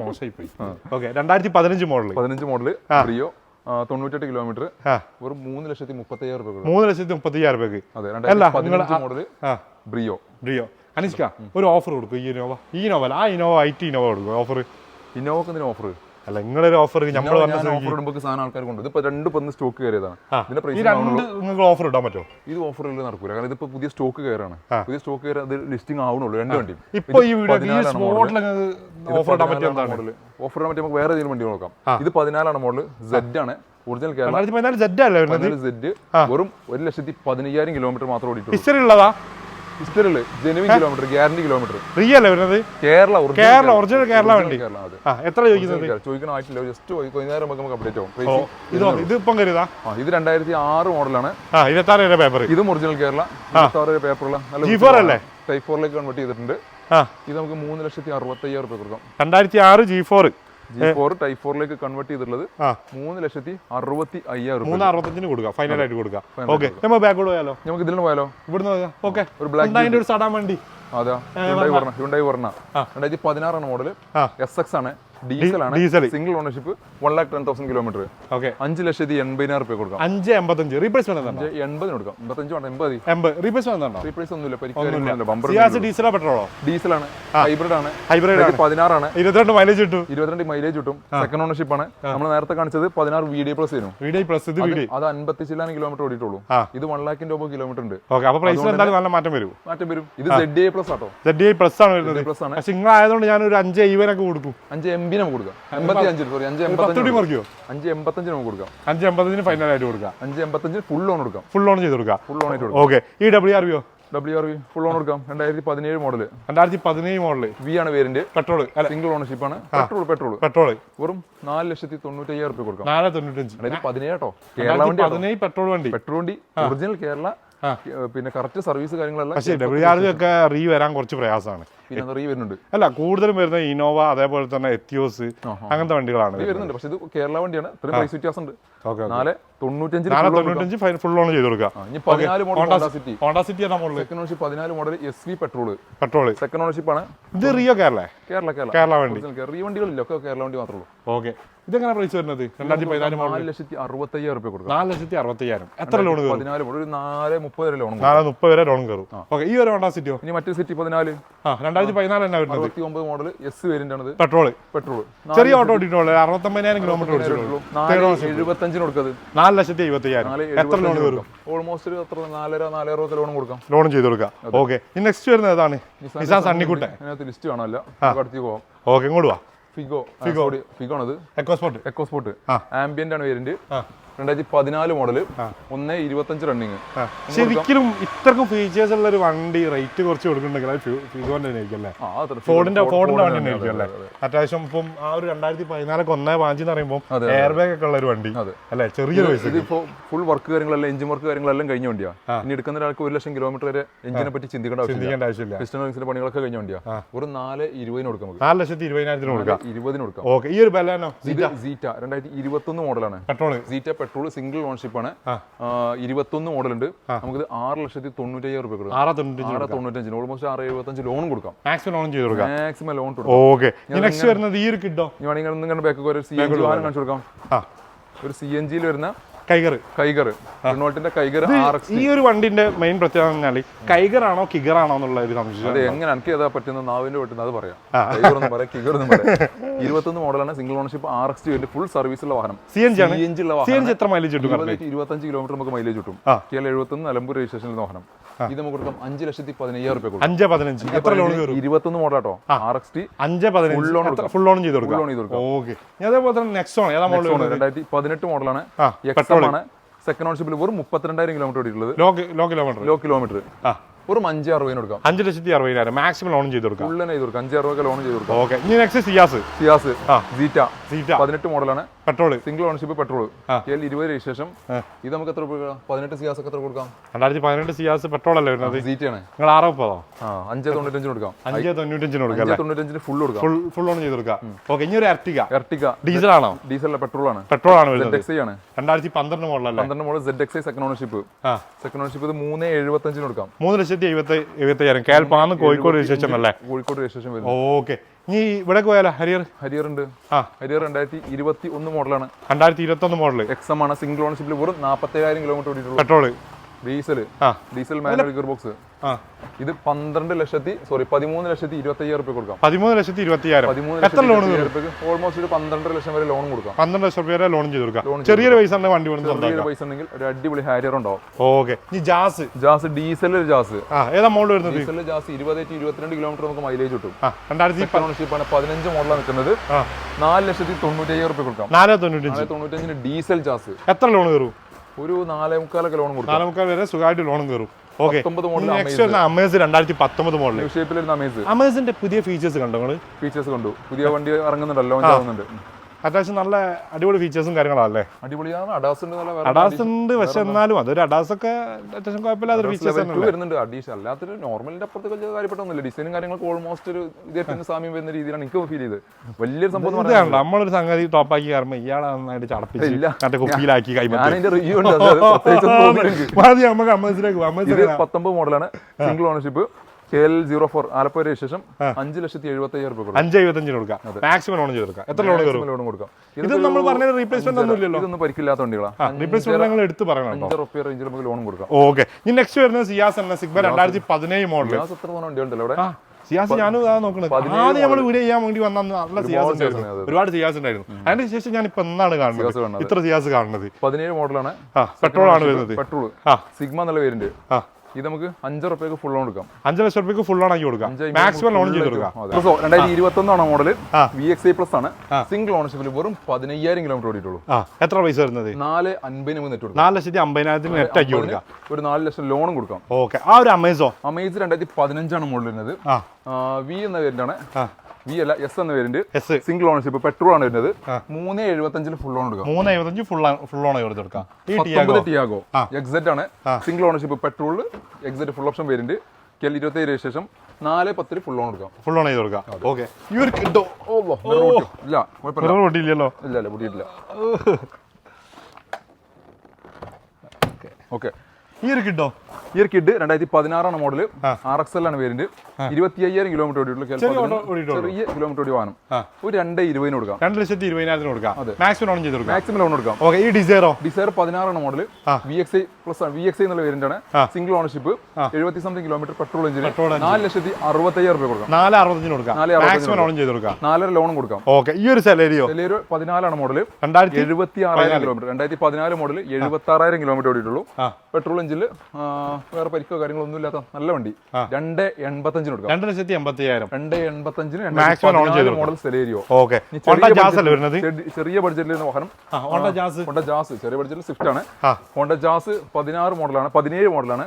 മോശമായി പോയി ഓക്കെ രണ്ടായിരത്തി പതിനഞ്ച് മോഡൽ പതിനഞ്ച് മോഡൽ ബ്രിയോ തൊണ്ണൂറ്റെട്ട് കിലോമീറ്റർ. ഒരു വെറും മൂന്ന് ലക്ഷത്തി മുപ്പത്തി അയ്യായിരം രൂപ മൂന്ന് ലക്ഷത്തി മുപ്പത്തി അയ്യായിരം രൂപയ്ക്ക് മോഡൽ ബ്രിയോ ബ്രിയോ അനിഷ്ക ഒരു ഓഫർ കൊടുക്കും ഈ ഇനോവ ഈ ഇനോവ അല്ല ആ ഇനോവ ഐ ടി ഇനോവ കൊടുക്കും ഓഫർ ഇന്നോവക്ക് എന്തിനാ ഓഫർ അല്ല നിങ്ങളൊരു ഓഫർ നമ്മൾ ഓഫർ ഇടുമ്പോൾ സാധനം ആൾക്കാർ കൊണ്ട് ഇതിപ്പോ രണ്ട് പന്ന് സ്റ്റോക്ക് കയറിയതാണ്. ഇതിന്റെ പ്രൈസ് നിങ്ങൾക്ക് ഓഫർ ഇടാൻ പറ്റുമോ? ഇത് ഓഫർ നടക്കൂല. കാരണം ഇതിപ്പോ പുതിയ സ്റ്റോക്ക് കയറാണ്. പുതിയ സ്റ്റോക്ക് കയറി അത് ലിസ്റ്റിംഗ് ആവണുള്ളൂ രണ്ട് വണ്ടി. ഇപ്പൊ ഈ ഓഫർ ഇടാൻ പറ്റിയ മോഡൽ ഓഫർ ഇടാൻ പറ്റിയ നമുക്ക് വേറെ ഏതെങ്കിലും വണ്ടി നോക്കാം. ഇത് പതിനാലാണ് മോഡൽ സെഡ് ആണ്. ഒറിജിനൽ കേരള സെഡ് വെറും ഒരു ലക്ഷത്തി പതിനയ്യായിരം കിലോമീറ്റർ മാത്രം ഓടിയിട്ടുള്ളൂ. ഹിസ്റ്ററി ഉള്ളതാ ഹിസ്റ്ററിൽ ജെനുവിൻ കിലോമീറ്റർ ഗ്യാരണ്ടി കിലോമീറ്റർ റിയ അല്ലേ വരുന്നത്? കേരള കേരള ഒറിജിനൽ കേരള വണ്ടി. എത്ര ചോദിക്കുന്നത്? ചോദിക്കണം ആയിട്ടില്ല ജസ്റ്റ് വൈകുന്നേരം നമുക്ക് നമുക്ക് അപ്ഡേറ്റ് ആവും. ഓ ഇത് ഇപ്പം കരുതാ? ഇത് രണ്ടായിരത്തി ആറ് മോഡലാണ് ഇരുപത്താറ് പേപ്പർ ഇതും ഒറിജിനൽ കേരള. ഇരുപത്താറ് പേപ്പറുള്ള നല്ല G4 അല്ലേ? ടൈപ്പ് ഫോറിലേക്ക് കൺവേർട്ട് ചെയ്തിട്ടുണ്ട്. ഇത് നമുക്ക് മൂന്ന് ലക്ഷത്തി അറുപത്തയ്യായിരം രൂപ കൊടുക്കാം. രണ്ടായിരത്തി ആറ് ജി ഫോർ ജി ഫോർ ടൈ ഫോറിലേക്ക് കൺവേർട്ട് ചെയ്തിട്ടുള്ളത് മൂന്ന് ലക്ഷത്തി അറുപത്തി അയ്യായിരം മൂന്ന് അറുപത്തഞ്ചിന് കൊടുക്കുക ഫൈനൽ ആയിട്ട് കൊടുക്കുക ഓക്കെ നമ്മൾ ബാക്കോട് പോയാലോ? നമുക്ക് ഇതിൽ പോയാലോ? ഇവിടുന്ന് ഓക്കെ ഒരു ബ്ലാക്ക് ഒരു സടാൻ വണ്ടി? ഹ്യുണ്ടായി രണ്ടായിരത്തി പതിനാറാണ് മോഡൽ. എസ് എക്സ് ആണ്. ഡീസൽ ആണ്. Diesel single ownership one lakh ten thousand kilometre okay അഞ്ച് ലക്ഷത്തി എൺപതിനായിരം രൂപ കൊടുക്കാം. അഞ്ച് എൺപത്തഞ്ച്. റീപ്ലേസ്മെന്റ് എൺപതിന് കൊടുക്കാം. എൺപത്തഞ്ച് വേണ്ട എൺപത് എൺപത്. റീപ്ലേസ്മെന്റ് എന്താണോ റീപ്ലേസ് ഒന്നുമില്ല. സിയാസ് ഡീസലോ പെട്രോളോ ഡീസലാണ് ഹൈബ്രിഡ് ആണ്? ഹൈബ്രിഡ് പതിനാറാണ്. ഇരുപത്തിരണ്ട് മൈലേജ് കിട്ടും. ഇരുപത്തിരണ്ട് മൈലേജ് കിട്ടും. സെക്കൻഡ് ഓണർഷിപ്പ് ആണ്. നമ്മൾ നേരത്തെ കാണിച്ചത് പതിനാറ് വി ഡി പ്ലസ് ആയിരുന്നു ഡി പ്ലസ് ഇത് വീഡിയോ അത് അൻപത്തി ചില്ലാണ് കിലോമീറ്റർ ഓടിയിട്ടുള്ളൂ ഇത് വൺ ലാക്കിന്റെ ഒപ്പം കിലോമീറ്റർ ഉണ്ട്. ഓക്കെ അപ്പൊ പ്രൈസിൽ എന്തായാലും നല്ല മാറ്റം വരും. മാറ്റം വരും. ഇത് Z plus auto. Z I plus ആണ് വരുന്നത്. പ്ലസ് ആണ്. പക്ഷെ നിങ്ങളായതുകൊണ്ട് ഞാൻ ഒരു അഞ്ച് ഐവനൊക്കെ കൊടുക്കും. അഞ്ച് എം ബി നമുക്ക് കൊടുക്കാം. എൺപത്തി അഞ്ച് സോറി അഞ്ച് എൺപത്തി മറിക്കോ അഞ്ച് എൺപത്തഞ്ച് നമുക്ക് കൊടുക്കാം. അഞ്ച് എൺപത്തഞ്ചിന് ഫൈനൽ ആയിട്ട് കൊടുക്കാം. അഞ്ച് എൺപത്തഞ്ചിന് ഫുൾ ലോൺ കൊടുക്കാം. ഫുൾ ലോൺ ചെയ്ത് കൊടുക്കാം. ഫുൾ ലോൺ ആയിട്ട് കൊടുക്കാം. ഓക്കെ ഈ W R വിയോ W R V full on കൊടുക്കാം. രണ്ടായിരത്തി പതിനേഴ് മോഡൽ രണ്ടായിരത്തി പതിനേഴ് മോഡൽ വി ആണ് വേരിന്റ് പെട്രോൾ സിംഗിൾ ഓണർഷിപ്പ് ആണ്. പെട്രോൾ പെട്രോൾ പെട്രോൾ വെറും നാല് ലക്ഷത്തി തൊണ്ണൂറ്റയ്യായിരം രൂപ കൊടുക്കാം. നാല് തൊണ്ണൂറ്റഞ്ച്. പതിനേഴ് പതിനേഴാട്ടോ കേരള വണ്ടി പതിനേഴ് പെട്രോൾ വണ്ടി. പെട്രോൾ വണ്ടി. ഒറിജിനൽ കേരള പിന്നെ കറക്റ്റ് സർവീസ് കാര്യങ്ങളെല്ലാം പക്ഷേ ഡബിൾ ചാർജ് ഒക്കെ റീ വരാൻ കുറച്ച് പ്രയാസമാണ്. പിന്നെ റീ വരുന്നുണ്ട്. അല്ല കൂടുതലും വരുന്ന ഇനോവ അതേപോലെ തന്നെ എത്തിയോസ് അങ്ങനത്തെ വണ്ടികളാണ് വരുന്നുണ്ട്. പക്ഷെ ഇത് കേരള വണ്ടിയാണ്. ഇത്രയും പ്രൈസ് വ്യത്യാസം ഉണ്ട് നാല്. തൊണ്ണൂറ്റഞ്ച് ഫുൾ ഓൺ ചെയ്ത് കൊടുക്കുക. മോഡൽ പതിനാല് model S V petrol petrol second ownership ആണ്. ഇത് റിയോ കേരള കേരള കേരള. കേരള വണ്ടി. റീ വണ്ടികളില്ല ഒക്കെ കേരള വണ്ടി മാത്രമേ ഉള്ളൂ. ഓക്കെ. ഇതെങ്ങനെ പ്രൈസ് വരുന്നത്? രണ്ടായിരത്തി പതിനാല് നാല് ലക്ഷത്തി അറുപത്തയ്യായിരം രൂപ കൊടുക്കാം. നാല് ലക്ഷത്തി അറുപത്തയ്യായിരം. എത്ര ലോൺ പതിനാല് ഒരു നാല് മുപ്പത് വരെ ലോൺ നാല് മുപ്പത് വരെ ലോൺ കയറും. ഓക്കെ ഈ ഒരു ഹോണ്ടാ സിറ്റിയോ ഇനി മറ്റേ സിറ്റി പതിനാല്. ആ രണ്ടായിരത്തി പതിനാല് തന്നെ വരുന്നത്? അറുപത്തി ഒമ്പത് മോഡൽ എസ് വേരിയന്റ് ആണ് പെട്രോൾ പെട്രോൾ ചെറിയ ഓട്ടോ ഓടിയിട്ടുള്ളൂ. അറുപത്തൊമ്പതിനായിരം കിലോമീറ്റർ ഓടിച്ചിട്ടുള്ളൂ. എഴുപത്തഞ്ചിന് കൊടുക്കത്. നാല് ലക്ഷത്തി എഴുപത്തയ്യായിരം. എത്ര ലോൺ കയറും? ഓൾമോസ്റ്റ് ഒരു നാലര നാലര അറുപത് ലോൺ കൊടുക്കാം. ലോൺ ചെയ്ത് കൊടുക്കാം ഓക്കെ ഇനി നെക്സ്റ്റ് വരുന്നത് ഏതാണ്? നിസാൻ സണ്ണിക്കുട്ടെ അതിനകത്ത് ലിസ്റ്റ് കാണാനല്ല അടുത്തേക്ക് പോവാം. ഓക്കെ ഇങ്ങോട്ട് വാ. ഫിഗോ. ഫിഗോ. ഫിഗോ ആണത്. EcoSport EcoSport. ആംബിയന്റ് ആണ് വേരിയന്റ് രണ്ടായിരത്തി പതിനാല് മോഡൽ ഒന്ന് ഇരുപത്തഞ്ച് റണ്ണിങ് ശരിക്കും ഇത്രക്കും ഫീച്ചേഴ്സ് ഉള്ള ഒരു വണ്ടി റേറ്റ് കുറച്ച് കൊടുക്കുന്നുണ്ടെങ്കിൽ ഫോർഡിന്റെ ഫോർഡിന്റെ വണ്ടി ആയിരിക്കും അല്ലേ? അത്യാവശ്യം ഇപ്പം ആ ഒരു രണ്ടായിരത്തി പതിനാലൊക്കെ ഒന്നേ പാഞ്ച് എന്ന് പറയുമ്പോൾ എയർ ബാഗ് ഒക്കെ ഉള്ള ഒരു വണ്ടി അല്ലെ? ചെറിയൊരു പൈസ ഇതിപ്പോ ഫുൾ വർക്ക് കാര്യങ്ങളെല്ലാം എഞ്ചിൻ വർക്ക് കാര്യങ്ങളെല്ലാം കഴിഞ്ഞ വണ്ടിയാ. ഇനി എടുക്കുന്ന ഒരാൾക്ക് ഒരു ലക്ഷം കിലോമീറ്റർ വരെ എഞ്ചിനെ പറ്റി ചിന്തിക്കേണ്ട ആവശ്യമില്ല. പിസ്റ്റൺ വിങ്സിന്റെ പണികളൊക്കെ കഴിഞ്ഞ വണ്ടിയാ. ഒരു നാല് ഇരുപതിന് കൊടുക്കാം നാല് ലക്ഷത്തി ഇരുപതിനായിരത്തിന് കൊടുക്കാം. ഇരുപതിന് കൊടുക്കാം. ഓക്കെ ഈ ഒരു ബലാനോ ഇത് സീറ്റ രണ്ടായിരത്തി ഇരുപത്തൊന്ന് മോഡലാണ് petrol Zeta petrol single ownership ആണ് ആ. ഇരുപത്തൊന്ന് മോഡൽ ഉണ്ട് നമുക്ക് ആറ് ലക്ഷത്തി തൊണ്ണൂറ്റയ്യായിരം രൂപ കൊടുക്കാം. ആറാ തൊണ്ണൂറ്റി ആറ് തൊണ്ണൂറ്റഞ്ചിന് ഓൾമോസ്റ്റ് ആറ് എഴുപത്തഞ്ച് ലോൺ കൊടുക്കാം. മാക്സിമം ലോൺ ചെയ്ത് കൊടുക്കാം. മാക്സിമം ലോൺ ഓക്കെ നെക്സ്റ്റ് വരുന്നത് ഈ ഒരു കിട്ടോ ഇനി വേണമെങ്കിൽ നിങ്ങളുടെ ബാക്ക് ഒരു സി എൻ ജി വാഹനം കാണിച്ചു കൊടുക്കാം. ഒരു സി എൻ ജിയിൽ വരുന്ന കൈകർ കൈഗർ. റിനോൾട്ടിന്റെ കൈഗർ ആർ ഈ ഒരു വണ്ടിന്റെ മെയിൻ പ്രത്യേകത കൈഗർ ആണോ കിഗർ ആണോ എന്നുള്ള ഒരു സംശയം എങ്ങനെ എനിക്ക് ഏതാ പറ്റുന്ന നാവിന്റെ പറ്റുന്ന അത് പറയാം. കൈഗർ എന്ന് പറയാം കിഗർ എന്ന് പറയാം. ഇരുപത്തൊന്ന് മോഡലാണ് single ownership R X T full സർവീസുള്ള വാഹനം. സി എൻ ജി ആണ്. സി എൻ ജി ഉള്ള വാഹനം. എത്ര മൈലേജ് കിട്ടും ഇരുപത്തഞ്ച് കിലോമീറ്റർ നമുക്ക് മൈലേജ് കിട്ടും. കേരള എഴുപത്തൊന്ന് നിലമ്പൂർ രജിസ്ട്രേഷനിൽ വാഹനം. ഇത് നമുക്ക് കൊടുക്കാം അഞ്ച് ലക്ഷത്തി പതിനയ്യായിരം രൂപ കൊടുക്കാം. അഞ്ച് പതിനഞ്ച്. എത്ര ലോൺ കയറും? ഇരുപത്തൊന്ന് മോഡലാട്ടോ ആർ എക്സ് ടി അഞ്ച് പതിനഞ്ച്. ഫുൾ ലോൺ ചെയ്ത് ഫുൾ ലോൺ ചെയ്ത് കൊടുക്കാം. ഓക്കെ. അതേപോലെ തന്നെ ആണ്. ഏതാ മോഡൽ രണ്ടായിരത്തി പതിനെട്ട് മോഡലാണ് ആ ആണ്. സെക്കൻഡ് ഓൺഷിപ്പിൽ വെറും മുപ്പത്തിരണ്ടായിരം കിലോമീറ്റർ ഓടിയിട്ടുള്ളത്. ലോ കിലോമീറ്റർ ലോ കിലോമീറ്റർ ആ. വെറും അഞ്ച് അറുപതിന് കൊടുക്കാം. അഞ്ച് ലക്ഷത്തി അറുപതിനായിരം. മാക്സിമം ലോൺ ചെയ്ത് കൊടുക്കാം. ഫുള്ള് ചെയ്ത് കൊടുക്കാം. അഞ്ച് ലോൺ ചെയ്ത് കൊടുക്കാം. ഓക്കെ. ഇനി next Ciaz. Ciaz. Zeta Zeta പതിനെട്ട് മോഡലാണ് പെട്രോൾ. സിംഗിൾ ഓണർഷിപ്പ് പെട്രോൾ ഇരുപത് രജിസ്ട്രേഷൻ ഇത് നമുക്ക് എത്ര കൊടുക്കാം? പതിനെട്ട് സിയാസ് ഒക്കെ എത്ര കൊടുക്കാം? രണ്ടായിരത്തി പതിനെട്ട് സിയാസ് പെട്രോൾ അല്ലേ വരുന്നത്? ആണ്. നിങ്ങൾ ആറ് മുപ്പതോ? അഞ്ച് തൊണ്ണൂറ്റഞ്ചിന് കൊടുക്കാം. അഞ്ച് തൊണ്ണൂറ്റഞ്ചിന് കൊടുക്കാം അഞ്ച് തൊണ്ണൂറ്റഞ്ചിന് ഫുൾ കൊടുക്കാം. ഫുൾ ഫുൾ ഓൺ ചെയ്ത് കൊടുക്കാം. ഓക്കെ ഇനി ഒരു എർട്ടിക എർട്ടിക ഡീസൽ ആണോ? ഡീസൽ പെട്രോൾ ആണ്. പെട്രോൾ ആണ് സെഡ് എക്സ് ആണ്. രണ്ടായിരത്തി പന്ത്രണ്ട് മോഡൽ പന്ത്രണ്ട് model Z X second ownership second ownership ഇത് മൂന്ന് എഴുപത്തഞ്ചിന് കൊടുക്കാം. മൂന്ന് ലക്ഷത്തി എഴുപത്തി എഴുപത്തയ്യായിരം. കേൾപ്പാന്ന് കോഴിക്കോട് രജിസ്ട്രേഷൻ അല്ലേ? കോഴിക്കോട് രജിസ്ട്രേഷൻ ഓക്കെ ഇനി ഇവിടെ പോയാലോ? ഹരിയർ? ഹരിയർ ഉണ്ട്. ആ. ഹരിയർ രണ്ടായിരത്തി ഇരുപത്തി ഒന്ന് മോഡലാണ്. രണ്ടായിരത്തി ഇരുപത്തി ഒന്ന് മോഡൽ എക്സം ആണ് സിംഗിൾ ഓണർഷിപ്പിൽ വെറും നാൽപ്പത്തേഴായിരം kilometre ഓടിയിട്ടുള്ളൂ. Petrol diesel. Diesel manual gear box ഇത് പന്ത്രണ്ട് ലക്ഷത്തി സോറി പതിമൂന്ന് ലക്ഷത്തി ഇരുപത്തി അയ്യായിരം രൂപ കൊടുക്കാം. പതിമൂന്ന് ലക്ഷത്തി ഇരുപത്തി അയ്യായിരം പതിമൂന്ന് എത്ര ലോൺ ഓൾമോസ്റ്റ് ഒരു പന്ത്രണ്ടര ലക്ഷം വരെ ലോൺ കൊടുക്കാം. പന്ത്രണ്ട് ലക്ഷം രൂപ വരെ ലോൺ ചെയ്ത് കൊടുക്കാം. ചെറിയൊരു പൈസ ഉണ്ടെങ്കിൽ വണ്ടി ചെറിയൊരു പൈസ ഉണ്ടെങ്കിൽ ഒരു അടിപൊളി ഹാരിയർ ഉണ്ടാവും. ഓക്കെ. ഇനി ജാസ്. Jazz diesel Jazz. ഏതാ മോഡൽ വരുന്നത്? ഡീസൽ ജാസ് ഇരുപത്തേറ്റ് ഇരുപത്തിരണ്ട് കിലോമീറ്റർ നമുക്ക് മൈലേജ് കിട്ടും. രണ്ടായിരത്തി ഓണർഷിപ്പാണ് പതിനഞ്ച് മോഡലാണ് നിൽക്കുന്നത്. നാല് ലക്ഷത്തി തൊണ്ണൂറ്റയ്യായിരം രൂപ കൊടുക്കാം. നാല് തൊണ്ണൂറ്റഞ്ച്. നാല് തൊണ്ണൂറ്റഞ്ചിന് ഡീസൽ ജാസ്. എത്ര ലോൺ കയറും? ഒരു നാലേ മുക്കാലൊക്കെ ലോൺ കൊടുക്കും നാല് മുക്കാൽ വരെ സുഖമായിട്ട് ലോൺ കയറും. അമേസ് രണ്ടായിരത്തി പത്തൊമ്പത് മോഡൽ ഷേപ്പിലിരുന്ന അമേസ് അമേസിന്റെ പുതിയ ഫീച്ചേഴ്സ് കണ്ടോ ഫീച്ചേഴ്സ് കണ്ടു. പുതിയ വണ്ടി ഇറങ്ങുന്നുണ്ടല്ലോ ലോഞ്ച് ആവുന്നുണ്ട്. അത്യാവശ്യം നല്ല അടിപൊളി ഫീച്ചേഴ്സും കാര്യങ്ങളല്ലേ അടിപൊളിയാണ്. അഡാസ് ഉണ്ട് നല്ല അഡാസ് ഉണ്ട് പക്ഷെ എന്നാലും അതൊരു അഡാസ് ഒക്കെ അത്യാവശ്യം കുഴപ്പമില്ലാത്തൊരു ഫീച്ചേഴ്സ് വരുന്നുണ്ട്. അഡീഷൻ അല്ലാത്തൊരു നോർമലിന്റെ അപ്പുറത്ത് വലിയ കാര്യപ്പെട്ടൊന്നുമില്ല. ഡിസൈനും കാര്യങ്ങളൊക്കെ ഓൾമോസ്റ്റ് ഒരു ഇതേറ്റത്തിന് സാമ്യം വരുന്ന രീതിയിലാണ് എനിക്ക് ഫീൽ ചെയ്ത് വലിയൊരു സംഭവം നമ്മളൊരു സംഗതി ടോപ്പാക്കി കാരണം ഇയാളെ നന്നായിട്ട് ചടപ്പിച്ച് ഇല്ല. മറ്റേ കുപ്പിയിലാക്കി. മതി നമുക്ക് അമ്മസിലേക്ക് പത്തൊമ്പത് മോഡലാണ് single ownership K L zero four Alappuzha registration അഞ്ച് ലക്ഷത്തി എഴുപത്തി അയ്യായിരം രൂപ അഞ്ച് എഴുപത്തഞ്ചിന് കൊടുക്കാം. മാക്സിമം ലോൺ ചെയ്ത് കൊടുക്കാം. എത്ര ലോൺ ലോൺ കൊടുക്കാം. ഇത് നമ്മൾ പറഞ്ഞ റീപ്ലേസ്മെന്റ് ഒന്നും ഇല്ലല്ലോ ഇതൊന്നും പരിക്കില്ലാത്ത വണ്ടികളാ. റീപ്ലേസ്മെന്റ് ഞങ്ങൾ എടുത്ത് പറയണം അഞ്ച് റുപ്യ റേഞ്ചിൽ നമുക്ക് ലോൺ കൊടുക്കാം. ഓക്കെ ഇനി നെക്സ്റ്റ് വരുന്നത് സിയാസ് എന്ന സിഗ്മ രണ്ടായിരത്തി പതിനേഴ് മോഡൽ എത്ര തോന്നുന്ന വണ്ടി ഉണ്ടല്ലോ ഇവിടെ സിയാസ് ഞാനും അതാ നോക്കുന്നത് ആദ്യം നമ്മൾ വീഡിയോ ചെയ്യാൻ വേണ്ടി വന്ന നല്ല സിയാസ് ഉണ്ടായിരുന്നു. ഒരുപാട് സിയാസ് ഉണ്ടായിരുന്നു. അതിന് ശേഷം ഞാൻ ഇപ്പൊ എന്നാണ് കാണുന്നത്? ഇത്ര സിയാസ് കാണുന്നത്. പതിനേഴ് മോഡലാണ് പെട്രോൾ ആണ് വരുന്നത്. പെട്രോൾ സിഗ്മ എന്നുള്ള പേരുണ്ട്. ഇത് നമുക്ക് അഞ്ച് റുപ്യക്ക് ഫുൾ ലോൺ കൊടുക്കാം അഞ്ച് ലക്ഷം റുപ്യക്ക് ഫുൾ ഓൺ ആക്കി കൊടുക്കാം. മാക്സിമം ലോൺ ചെയ്ത് കൊടുക്കാം. രണ്ടായിരത്തി ഇരുപത്തി ഒന്നാണ് model. V X I plus ആണ്. സിംഗിൾ ഓണർഷിപ്പിൽ വെറും പതിനയ്യായിരം കിലോമീറ്റർ ഓടിയിട്ടുള്ളൂ. എത്ര പൈസ വരുന്നത്? നാല് അൻപതിന് നെറ്റ് നാല് ലക്ഷത്തി അമ്പതിനായിരത്തിന് നെറ്റ് ആക്കി കൊടുക്കാം. ഒരു നാല് ലക്ഷം ലോണും കൊടുക്കാം. ഓക്കെ. ആ ഒരു അമേസോ അമേസ് രണ്ടായിരത്തി പതിനഞ്ചാണ് മോഡൽ വരുന്നത് വി എന്ന പേരിലാണ്. വി അല്ല എസ് എന്ന പേരിന്റെ എസ് സിംഗിൾ ഓണർഷിപ്പ് പെട്രോൾ ആണ് വരുന്നത്. മൂന്ന് എഴുപത്തഞ്ചിൽ ഫുൾ ഓൺ എടുക്കാം. മൂന്ന് എഴുപത്തഞ്ച് ഫുൾ ഫുൾ ഓൺ കൊടുത്ത് കൊടുക്കാം ടിയാഗോ എക്സെറ്റ് ആണ്. Single ownership petrol XT full option വരുന്നുണ്ട് കെൽ ഇരുപത്തി ശേഷം നാല് പത്തിന് ഫുൾ ഓൺ എടുക്കാം. ഫുൾ ഓൺ ചെയ്ത് കൊടുക്കാം. ഓക്കെ ഇല്ല കുഴപ്പമില്ല. ഇല്ല ഇല്ല പൊട്ടിയിട്ടില്ല. ഓക്കെ ഈ ഒരു കിഡോ ഈ ഒരു കിഡ് രണ്ടായിരത്തി പതിനാറാണ് മോഡൽ ആർ എക്സ് എൽ ആണ് വേരിയന്റ് ഇരുപത്തി അയ്യായിരം കിലോമീറ്റർ ഓടിയിട്ടുള്ള ചെറിയ കിലോമീറ്റർ ഓടി വാഹനം. ഒരു രണ്ട് ഇരുപതിന് കൊടുക്കാം. രണ്ട് ലക്ഷത്തി ഇരുപതിനായിരത്തിന് കൊടുക്കാം. മാക്സിമം ലോൺ ചെയ്ത് കൊടുക്കാം. മാക്സിമം ലോൺ കൊടുക്കാം. ഓക്കെ ഈ ഡിസൈറോ Dzire പതിനാറാണ് model. V X I plus V X I എന്നുള്ള വേരിയന്റ് ആണ്. സിംഗിൾ ഓണർഷിപ്പ് എഴുപത്തി സംതിങ് കിലോമീറ്റർ പെട്രോൾ എഞ്ചിന് നാല് ലക്ഷത്തി അറുപത്തയ്യായിരം രൂപ കൊടുക്കാം. നാല് അറുപത്തഞ്ചിന് കൊടുക്കാം. നാല് മാക്സിമം ലോൺ ചെയ്ത് കൊടുക്കാം. നാലര ലോണും കൊടുക്കാം. ഓക്കെ ഈ ഒരു സെലേരിയോ വലിയൊരു പതിനാലാണ് മോഡൽ രണ്ടായിരത്തി എഴുപത്തി ആറായിരം കിലോമീറ്റർ രണ്ടായിരത്തി പതിനാല് മോഡൽ എഴുപത്തി ആറായിരം കിലോമീറ്റർ ഓടിയിട്ടുള്ളൂ പെട്രോൾ എഞ്ചിൽ വേറെ പരിക്കോ കാര്യങ്ങളോ ഒന്നും ഇല്ലാത്ത നല്ല വണ്ടി. രണ്ട് എൺപത്തഞ്ചിന് കൊടുക്കാം. രണ്ട് ലക്ഷത്തി എൺപത്തയ്യായിരം. രണ്ട് എൺപത്തഞ്ചിന് മോഡൽ സെലേരിയോ ഓക്കെ ചെറിയ ബഡ്ജറ്റിൽ വാഹനം. ഹോണ്ട ജാസ് ചെറിയ ബഡ്ജറ്റിൽ സ്വിഫ്റ്റ് ആണ്. ഹോണ്ട ജാസ് പതിനാറ് മോഡലാണ് പതിനേഴ് മോഡലാണ്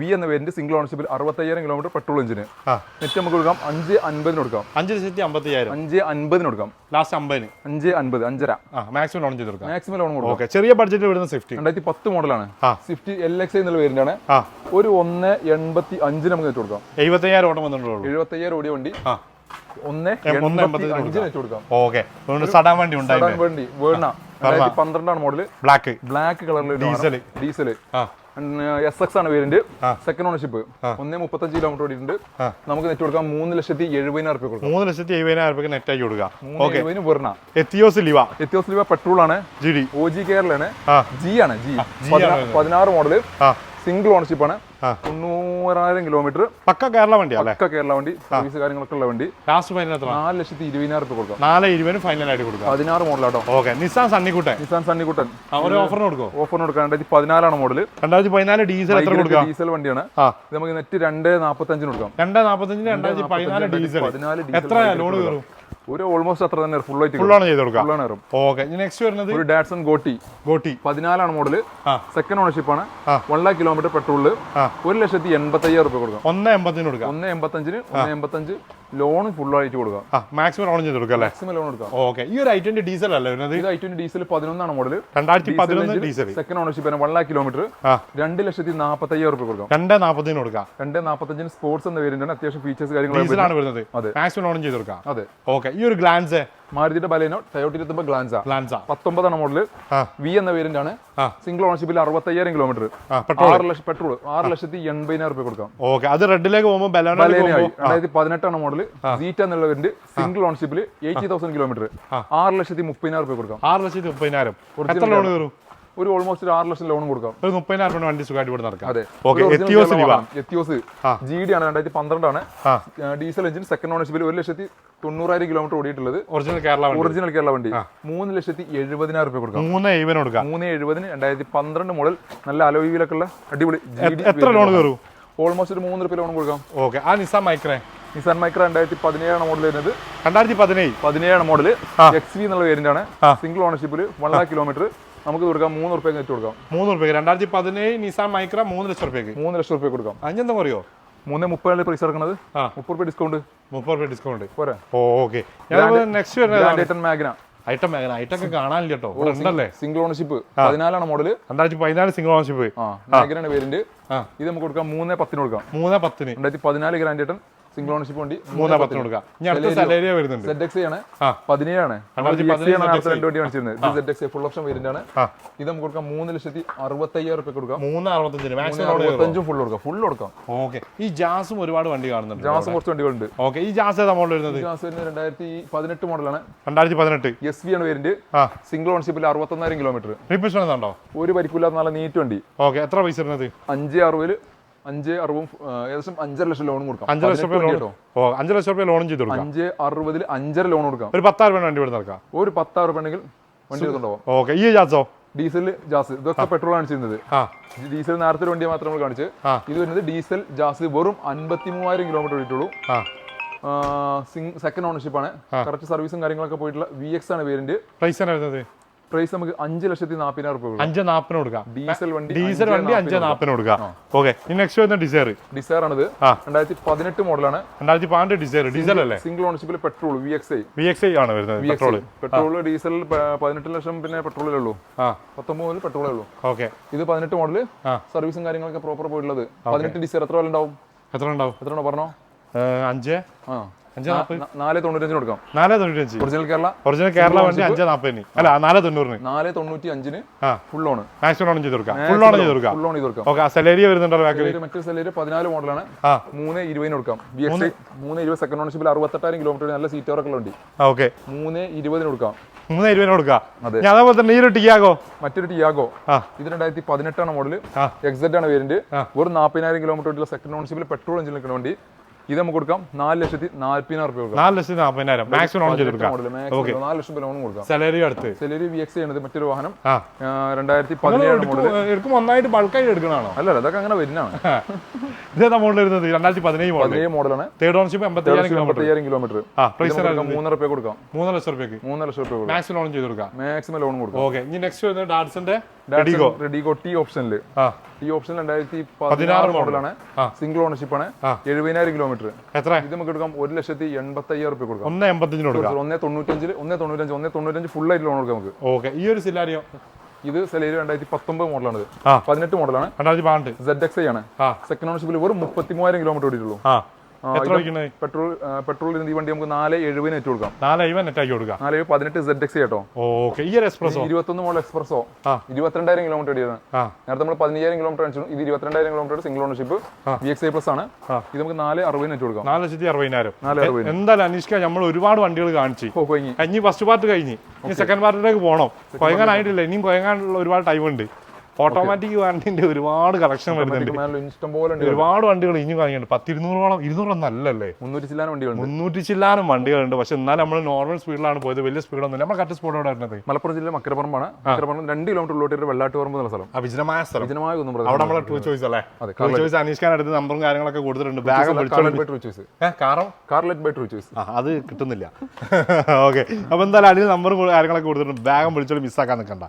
വി എന്ന പേരിന്റെ സിംഗിൾ ഓണർഷിപ്പിൽ അറുപത്തയ്യായിരം കിലോമീറ്റർ പെട്രോൾ എഞ്ചിന് നെറ്റ് നമുക്ക് കൊടുക്കാം അഞ്ച് അൻപതിന് കൊടുക്കാം. അഞ്ച് ലക്ഷത്തി അമ്പത്തിയായിരം അഞ്ച് അൻപതിന് കൊടുക്കാം. ലാസ്റ്റ് അമ്പതിന്. അഞ്ച് അൻപത് അഞ്ചര. മാക്സിമം ലോൺ ചെയ്ത് കൊടുക്കാം. മാക്സിമം ലോൺ കൊടുക്കാം. ചെറിയ ബഡ്ജറ്റിൽ വരുന്ന സ്വിഫ്റ്റ് രണ്ടായിരത്തി പത്ത് മോഡലാണ് സ്വിഫ്റ്റ് എൽ എക്സ് എന്നുള്ള പേരിന്റാണ് ആ. ഒരു ഒന്ന് എൺപത്തി അഞ്ചിന് നമുക്ക് നെറ്റ് കൊടുക്കാം. എഴുപത്തയ്യായിരം ഓട്ടം വന്നിട്ടുള്ളൂ എഴുപത്തയ്യായിരം ഓടിയ വണ്ടി. ഒന്ന് എൺപത്തി അഞ്ചിന് നെറ്റ് കൊടുക്കാം. ഓക്കെ. സടാൻ വണ്ടി ഉണ്ടായി വണ്ടി വേണ. രണ്ടായിരത്തി പന്ത്രണ്ടാണ് മോഡൽ ബ്ലാക്ക് ബ്ലാക്ക് കളറിൽ ഡീസൽ ഡീസൽ എസ് എക്സ് ആണ് പേരിന്റെ സെക്കൻഡ് ഓണർഷിപ്പ് ഒന്നേ മുപ്പത്തഞ്ച് കിലോമീറ്റർ ഓടിയിട്ടുണ്ട്. നമുക്ക് നെറ്റ് കൊടുക്കാം. മൂന്ന് ലക്ഷത്തി എഴുപതിനായിരം റുപ്യ കൊടുക്കാം. മൂന്ന് ലക്ഷത്തി എഴുപതിനായിരം രൂപയ്ക്ക് നെറ്റ് ആയി കൊടുക്കാം. വെറുണ Etios Liva Etios Liva petrol ആണ്. ജി ഡി ഒ ജി ആ. ജി ആണ് ജി പതിനാറ് മോഡൽ ആ. സിംഗിൾ ഓണർഷിപ്പ് ആണ്. തൊണ്ണൂറായിരം കിലോമീറ്റർ. പക്ക കേരള വണ്ടി അല്ലേ? പക്ക കേരള വണ്ടി സർവീസ് കാര്യങ്ങളൊക്കെ ഉള്ള വണ്ടി. ലാസ്റ്റ് ഫൈനൽ എത്ര നാല് ലക്ഷത്തി ഇരുപതിനായിരം രൂപ കൊടുക്കാം. നാല് ഇരുപതിന് ഫൈനൽ ആയിട്ട് കൊടുക്കുക പതിനാറ് മോഡലാട്ടോ ഓക്കെ. നിസാൻ സണ്ണിക്കൂട്ടൻ നിസാൻ സണ്ണിക്കുട്ടൻ ഒരു ഓഫറിന് കൊടുക്കും ഓഫറിന് കൊടുക്കാം. രണ്ടായിരത്തി പതിനാലാണ് മോഡൽ രണ്ടായിരത്തി പതിനാല് ഡീസൽ എത്ര കൊടുക്കുക ഡീസൽ വണ്ടിയാണ്. ആ. ഇത് നമുക്ക് നെറ്റ് രണ്ട് നാപ്പത്തഞ്ചിന് കൊടുക്കാം. രണ്ട് നാൽപ്പത്തഞ്ചിന് രണ്ടായിരത്തി പതിനാല് ഡീസൽ പതിനാല് ഡീസൽ എത്ര ലോൺ കയറും? ഒരു ഓൾമോസ്റ്റ് അത്ര തന്നെ ഫുൾ ആയിട്ട് ഫുള്ളാണ് ചെയ്ത് കൊടുക്കാം ഓക്കെ നെക്സ്റ്റ് വരുന്നത് ഒരു ഡാറ്റ്സൺ ഗോട്ടി ഗോട്ടി പതിനാലാണ് മോഡൽ സെക്കൻഡ് ഓണർഷിപ്പ് ആണ്. വൺ ലാക്ക് കിലോമീറ്റർ പെട്രോളിൽ. ഒരു ലക്ഷത്തി എൺപത്തി അയ്യായിരം റുപ്യ കൊടുക്കാം. ഒന്ന് എൺപത്തിന് കൊടുക്കാം. ഒന്ന് എൺപത്തഞ്ചിന് ഒന്ന് എൺപത്തഞ്ച് ലോൺ ഫുൾ ആയിട്ട് കൊടുക്കാം. മാക്സിമം ലോൺ ചെയ്ത് കൊടുക്കാം മാക്സിമം ലോൺ കൊടുക്കാം ഓക്കെ. ഈ ഒരു ഐറ്റന്റെ ഡീസൽ അല്ലേ വരുന്നത്? ഇത് ഐ ട്വന്റി ഡീസൽ പതിനൊന്നാണ് മോഡൽ രണ്ടായിരത്തി പതിനൊന്ന് diesel second ownership one lakh kilometre രണ്ട് ലക്ഷത്തി നാൽപ്പത്തി അയ്യായിരം റുപ്യ കൊടുക്കാം. രണ്ട് നാൽപ്പത്തിന് കൊടുക്കാം. രണ്ട് നാൽപ്പത്തഞ്ചിന് സ്പോർട്സ് എന്ന പേരിന്റെ അത്യാവശ്യം ഫീച്ചേഴ്സ് കാര്യങ്ങളാണ് വരുന്നത്. അതെ. മാക്സിമം ലോൺ ചെയ്ത് കൊടുക്കാം. അതെ. ഓക്കെ. ഈ ഒരു ഗ്ലാൻസ് മാരുതിയുടെ ബലേനോ ടയോട്ടി ഇരുത്തുമ്പോൾ ഗ്ലാൻസ ഗ്ലാൻസ പത്തൊമ്പതാണ് മോഡൽ വി എന്ന വേരിയന്റ് ആണ്. സിംഗിൾ ഓണർഷിപ്പിൽ അറുപത്തയ്യായിരം കിലോമീറ്റർ പെട്രോൾ ആറ് ലക്ഷം പെട്രോൾ ആറ് ലക്ഷത്തി എൺപതിനായിരം റുപ്യ കൊടുക്കാം. ഓക്കെ. അത് റെഡിലേക്ക് പോകുമ്പോൾ അതായത് രണ്ടായിരത്തി പതിനെട്ടാണ് മോഡൽ സീറ്റ എന്നുള്ള വേരിയന്റ് സിംഗിൾ ഓണർഷിപ്പിൽ എയ്റ്റി തൗസൻഡ് കിലോമീറ്റർ ആറ് ലക്ഷത്തി മുപ്പതിനായിരം റുപ്യ കൊടുക്കാം. ആറ് ലക്ഷത്തി മുപ്പതിനായിരം. എത്ര ലോൺ കയറും? ഒരു ഓൾമോസ്റ്റ് ഒരു ആറ് ലക്ഷം ലോൺ കൊടുക്കാം. ഒരു മുപ്പതിനായിരം രൂപ വണ്ടി സുഖമായിട്ട് ഇവിടെ നടക്കാം. അതെ. Okay Etios Etios. G D ആണ് രണ്ടായിരത്തി പന്ത്രണ്ടാണ് ഡീസൽ എഞ്ചിൻ സെക്കൻഡ് ഓണർഷിപ്പിൽ ഒരു ലക്ഷത്തി തൊണ്ണൂറായിരം കിലോമീറ്റർ ഓടിയിട്ടുള്ളത്. ഒറിജിനൽ കേരള ഒറിജിനൽ കേരള വണ്ടി. മൂന്ന് ലക്ഷത്തി എഴുപതിനായിരം രൂപ കൊടുക്കാം. മൂന്ന് എഴുപതിന് കൊടുക്കാം. മൂന്ന് എഴുപതിന് രണ്ടായിരത്തി പന്ത്രണ്ട് മോഡൽ നല്ല അലോയിലൊക്കെ ഉള്ള അടിപൊളി എത്ര ലോൺ കയറും ഓൾമോസ്റ്റ് ഒരു മൂന്ന് രൂപ ലോൺ കൊടുക്കാം. ഓക്കെ ആ നിസാൻ മൈക്രേ നിസാൻ മൈക്ര രണ്ടായിരത്തി പതിനേഴാണ് മോഡൽ വരുന്നത്. രണ്ടായിരത്തി പതിനേഴ് പതിനേഴാണ് മോഡൽ. എക്സ് വി എന്നുള്ള വേരിയന്റ് ആണ്. സിംഗിൾ ഓണർഷിപ്പിൽ വൺ ലാക്ക് കിലോമീറ്റർ നമുക്ക് കൊടുക്കാം മൂന്ന് റുപ്യ വെച്ച് കൊടുക്കാം. മൂന്ന് റുപ്യക്ക് രണ്ടായിരത്തി പതിനേഴ് നിസാൻ മൈക്ര മൂന്ന് ലക്ഷം റുപ്യക്ക് മൂന്ന് ലക്ഷം റുപ്യ കൊടുക്കാം. അഞ്ചെന്താ പറയോ മൂന്ന് മുപ്പതിൽ പ്രൈസ് ഇറക്കുന്നത് ആ. മുപ്പത് റുപ്യ ഡിസ്കൗണ്ട് മുപ്പത് റുപ്യ ഡിസ്കൗണ്ട് പോരാ. ഓക്കെ. നെക്സ്റ്റ് വരുന്നത് മാഗ്ന ഐറ്റം മേഖല. ഐറ്റം ഒക്കെ കാണാനില്ല കേട്ടോ. ഉണ്ടല്ലേ? സിംഗിൾ ഓണർഷിപ്പ് പതിനാലാണ് മോഡൽ രണ്ടായിരത്തി പതിനാല് സിംഗിൾ ഓണർഷിപ്പ് ആ പേരിന്റെ ഇത് നമുക്ക് കൊടുക്കാം മൂന്ന് പത്തിന് കൊടുക്കാം. മൂന്ന് പത്തിന്. രണ്ടായിരത്തി പതിനാല് ഗ്രാൻഡേറ്റൻ സിംഗിൾ ഓണർഷിപ്പ് വണ്ടി. മൂന്ന് പത്തിന് കൊടുക്കാം. ഇനി അടുത്ത സലേരിയ വരുന്നുണ്ട്. സെഡ് എക്സ് ആണ്. ആ. പതിനേഴാണ്. രണ്ട് വണ്ടി കാണിച്ചിരുന്നത് ഇത് Z X full option variant ആണ് ഇത് നമുക്ക് കൊടുക്കാം മൂന്ന് ലക്ഷത്തി അറുപത്തയ്യായിരം റുപ്യ കൊടുക്കാം. മൂന്ന് അറുപത്തഞ്ചും ഫുൾ കൊടുക്കാം. ഫുൾ കൊടുക്കാം. ഓക്കെ ഈ ജാസും ഒരുപാട് വണ്ടി കാണുന്നുണ്ട് ജാസ് കുറച്ച് വണ്ടികളുണ്ട്. ഓക്കെ ഈ ജാസ് ഏതാ മോഡൽ വരുന്നത്? ജാസ് വരുന്നത് രണ്ടായിരത്തി പതിനെട്ട് മോഡലാണ് രണ്ടായിരത്തി പതിനെട്ട്. എസ് വി ആണ് വേരിയന്റ് സിംഗിൾ ഓണർഷിപ്പിൽ അറുപത്തൊന്നായിരം കിലോമീറ്റർ ഒരു പരിക്കില്ലാത്ത നല്ല നീറ്റ് വണ്ടി. ഓക്കെ എത്ര പൈസ വരുന്നത്? അഞ്ച് അറുപതിൽ അഞ്ച് അറുപതും ഏകദേശം അഞ്ചര ലക്ഷം ലോൺ കൊടുക്കാം. അഞ്ച് ലക്ഷം രൂപ ലോൺ. ഓ അഞ്ച് ലക്ഷം രൂപ ലോണും ചെയ്ത് കൊടുക്കാം. അഞ്ച് അറുപതിൽ അഞ്ചര ലോൺ കൊടുക്കാം. ഒരു പത്താറ് രൂപ വണ്ടി ഇവിടെ നടക്കാം ഒരു പത്താറ് രൂപ ഉണ്ടെങ്കിൽ വണ്ടി എടുത്തുണ്ടാവും ഓക്കെ. ഈ ജാസോ? ഡീസൽ ജാസ് ഇതൊക്കെ പെട്രോൾ കാണിച്ചിരുന്നത് ആ. ഡീസൽ നേരത്തെ വണ്ടി മാത്രം നമ്മൾ കാണിച്ച്. ഇത് വരുന്നത് ഡീസൽ ജാസ് വെറും അൻപത്തി മൂവായിരം കിലോമീറ്റർ ഓടിയിട്ടുള്ളൂ. സെക്കൻഡ് ഓണർഷിപ്പ് ആണ്. കറക്റ്റ് സർവീസും കാര്യങ്ങളൊക്കെ പോയിട്ടുള്ള വി എക്സ് ആണ് പേരിന്റെ പ്രൈസ് ആണ് വരുന്നത്? പ്രൈസ് നമുക്ക് അഞ്ച് ലക്ഷത്തി നാൽപ്പതിനായിരം രൂപ അഞ്ച് നാൽപ്പതിന് കൊടുക്കാം. ഡീസൽ വണ്ടി ഡീസൽ വണ്ടി അഞ്ച് നാൽപ്പതിന് കൊടുക്കാം. ഓക്കെ നെക്സ്റ്റ് വരുന്ന ഡിസയർ ഡിസയർ ആണിത്. രണ്ടായിരത്തി പതിനെട്ട് മോഡലാണ്. രണ്ടായിരത്തി പതിനെട്ട് ഡിസൈർ ഡീസൽ അല്ലേ? Single ഓണർഷിപ്പിൽ petrol V X I V X I ആണ് വരുന്നത് പെട്രോൾ പെട്രോൾ ഡീസൽ പതിനെട്ട് ലക്ഷം പിന്നെ പെട്രോളേ ഉള്ളൂ. പത്തൊമ്പതിൽ പെട്രോളേ ഉള്ളൂ. ഓക്കെ. ഇത് പതിനെട്ട് മോഡൽ. സർവീസും കാര്യങ്ങളൊക്കെ പ്രോപ്പർ പോയിട്ടുള്ളത്. പതിനെട്ട് ഡിസൈർ എത്ര വില ഉണ്ടാവും? എത്ര ഉണ്ടാവും? എത്ര പറഞ്ഞോ? അഞ്ച്. ആ. നാല് തൊണ്ണൂറ്റഞ്ചിന് കൊടുക്കാം. നാല് തൊണ്ണൂറ്റഞ്ച്. ഒറിജിനൽ കേരള? ഒറിജിനൽ കേരള വണ്ടി അഞ്ച് നാൽപ്പതിന് അല്ല നാല് തൊണ്ണൂറിന്. നാല് തൊണ്ണൂറ്റി അഞ്ചിന് ഫുൾ ഓൺ മാക്സിമം ഓൺ ചെയ്ത് കൊടുക്കാം. ഫുൾ ഓൺ ചെയ്ത് കൊടുക്കാം. ഫുൾ ഓൺ ചെയ്ത് കൊടുക്കാം. ഓക്കെ ആ സെലേരിയ വരുന്നുണ്ടല്ലോ ബാക്കിൽ. സെലേരി മറ്റൊരു സെലേരി പതിനാല് മോഡലാണ് മൂന്ന് ഇരുപതിന് കൊടുക്കാം. ബി എക്സ് മൂന്ന് ഇരുപത് സെക്കൻഡ് ഓണർഷിപ്പിൽ അറുപത്തെട്ടായിരം കിലോമീറ്റർ നല്ല സീറ്റ് ഓർക്കുള്ള വണ്ടി. ഓക്കെ മൂന്ന് ഇരുപതിന് കൊടുക്കാം. മൂന്ന് ഇരുപതിന് കൊടുക്കാം. അതെ. അതേപോലെ തന്നെ ഈ ഒരു ടിയാഗോ മറ്റൊരു ടിയാഗോ ഇത് രണ്ടായിരത്തി പതിനെട്ടാണ് മോഡൽ. എക്സെറ്റ് ആണ് വേരിയന്റ് ഒരു വെറും നാൽപ്പതിനായിരം കിലോമീറ്റർ സെക്കൻഡ് ഓണർഷിപ്പിൽ പെട്രോൾ എഞ്ചിൻ നിൽക്കുന്ന വണ്ടി. ഇത് നമുക്ക് കൊടുക്കാം. നാല് ലക്ഷത്തി നാല്പതിനായിരം നാല് ലക്ഷത്തി നാൽപ്പതിനായിരം മാക്സിമം ലോൺ ചെയ്ത് കൊടുക്കാം. നാല് ലക്ഷം രൂപ ലോൺ കൊടുക്കാം. സാലറി അടുത്ത്. വി എക്സ് മറ്റൊരു വാഹനം. രണ്ടായിരത്തി പതിനേഴ് മോഡൽ ഒന്നായിട്ട് ബൾക്കായിട്ട് എടുക്കണാണോ അല്ലല്ല അതൊക്കെ അങ്ങനെ വരുന്നതാണ്. ഇതേതാ മോഡൽ വരുന്നത്? രണ്ടായിരത്തി പതിനേഴ് മോഡൽ പതിനേഴ് മോഡലാണ് തേർഡ് ഓൺഷിപ്പ് എൺപത്തയ്യായിരം കിലോമീറ്റർ മൂന്നര രൂപ കൊടുക്കാം മൂന്നര ലക്ഷം രൂപയ്ക്ക് മൂന്നര ലക്ഷം രൂപ മാക്സിമം ലോൺ ചെയ്ത് കൊടുക്കാം. മാക്സിമം ലോൺ കൊടുക്കാം. ഓക്കെ ഇനി നെക്സ്റ്റ് വരുന്നത് ഡാറ്റ്സിന്റെ റെഡിഗോ റെഡിഗോ ടി ഓപ്ഷനിൽ ടി ഓപ്ഷൻ രണ്ടായിരത്തി പതിനാറ് മോഡലാണ് സിംഗിൾ ഓണർഷിപ്പ് ആണ്. എഴുപതിനായിരം കിലോമീറ്റർ എത്ര ഇത് നമുക്ക് എടുക്കാം ഒരു ലക്ഷത്തി എൺപത്തി അയ്യായിരം റുപ്യ കൊടുക്കാം. ഒന്ന് എൺപത്തഞ്ചിന് കൊടുക്കാം. ഒന്നേ തൊണ്ണൂറ്റഞ്ചിൽ ഒന്നേ തൊണ്ണൂറ്റഞ്ച് ഒന്നേ തൊണ്ണൂറ്റഞ്ച് ഫുൾ ആയിട്ട് ലോൺ കൊടുക്കാം നമുക്ക്. ഓക്കെ ഈ ഒരു സിലാരിയോ ഇത് സെലരി രണ്ടായിരത്തി പത്തൊമ്പത് മോഡലാണ്. പതിനെട്ട് മോഡലാണ് സെഡ് എക്സ് ആണ്. സെക്കൻഡ് ഓണർഷിപ്പിൽ വെറും മുപ്പത്തി മൂവായിരം കിലോമീറ്റർ ഓടിയിട്ടുള്ളൂ പെട്രോൾ പെട്രോൾ ഇരുന്ന് ഈ വണ്ടി നമുക്ക് നാല് എഴുപതിന് ഏറ്റു കൊടുക്കാം. നാല് അയ്യവൻ നെറ്റ് ആക്കി കൊടുക്കാം. നാല് ഏഴ് പതിനെട്ട് സെഡ് എക്സ് കേട്ടോ. ഓക്കെ ഈ ഒരു എക്സ്പ്രസോ ഇരുപത്തൊന്ന് മോഡൽ എക്സ്പ്രസോ ഇരുപത്തിരണ്ടായിരം കിലോമീറ്റർ അടിയാണ് നേരത്തെ നമ്മൾ പതിനയ്യായിരം കിലോമീറ്റർ അടിച്ചു ഇത് ഇരുപത്തിരണ്ടായിരം kilometre single ownership V X I plus ആണ്. ഇത് നമുക്ക് നാല് അറുപതിന് ഏറ്റു കൊടുക്കാം. നാല് ലക്ഷത്തി അറുപതിനായിരം. നാല് അറുപത് എന്തായാലും അനീഷ്ക നമ്മൾ ഒരുപാട് വണ്ടികൾ കാണിച്ചു. കഴിഞ്ഞ്. ഇനി സെക്കൻഡ് പാർട്ടിലേക്ക് പോകണം. കൊയങ്ങാനായിട്ടില്ല ഇനിയും കൊയങ്ങാനുള്ള ഒരുപാട് ടൈം ഉണ്ട്. ഓട്ടോമാറ്റിക് വാറണ്ടിന്റെ ഒരുപാട് കളക്ഷൻ വരുന്നുണ്ട്. ഒരുപാട് വണ്ടികൾ ഇനിയും കാണിക്കുന്നുണ്ട്. പത്തിരുന്നൂറോളം ഇരുന്നൂറൊന്നും അല്ലല്ലേ? മുന്നൂറ്റി ചില്ലാനും വണ്ടികളുണ്ട്. പക്ഷെ എന്നാലും നമ്മൾ നോർമൽ സ്പീഡിലാണ് പോയത്. വലിയ സ്പീഡൊന്നും നമ്മൾ കറക്റ്റ് സ്പോട്ടോടെ വരുന്നത്? മലപ്പുറം ജില്ലയിലെ മക്കരപ്പറമ്പാണ് മക്കരപ്പുറം രണ്ട് കിലോമീറ്റർ ഉള്ളോട്ട് വെള്ളാട്ടുപറമ്പ് എന്നുള്ള സ്ഥലം. വിജനമായ സ്ഥലം. വിജനമായ കുന്നും അവിടെ നമ്മളെ ടൂ ചോയ്സ് അല്ലേ? ടൂ ചോയ്സ് അനീഷ്കാൻ അടുത്ത് നമ്പറും കാര്യങ്ങളൊക്കെ കൊടുത്തിട്ടുണ്ട്. ബാഗ് വിളിച്ചോളൂ കാർലെറ്റ് ബൈ ചോയ്സ് അത് കിട്ടുന്നില്ല. ഓക്കെ അപ്പൊ എന്തായാലും അടിയിൽ നമ്പറും കാര്യങ്ങളൊക്കെ കൊടുത്തിട്ടുണ്ട്. ബാഗം വിളിച്ചോളൂ മിസ്സാക്കാൻ നിൽക്കണ്ട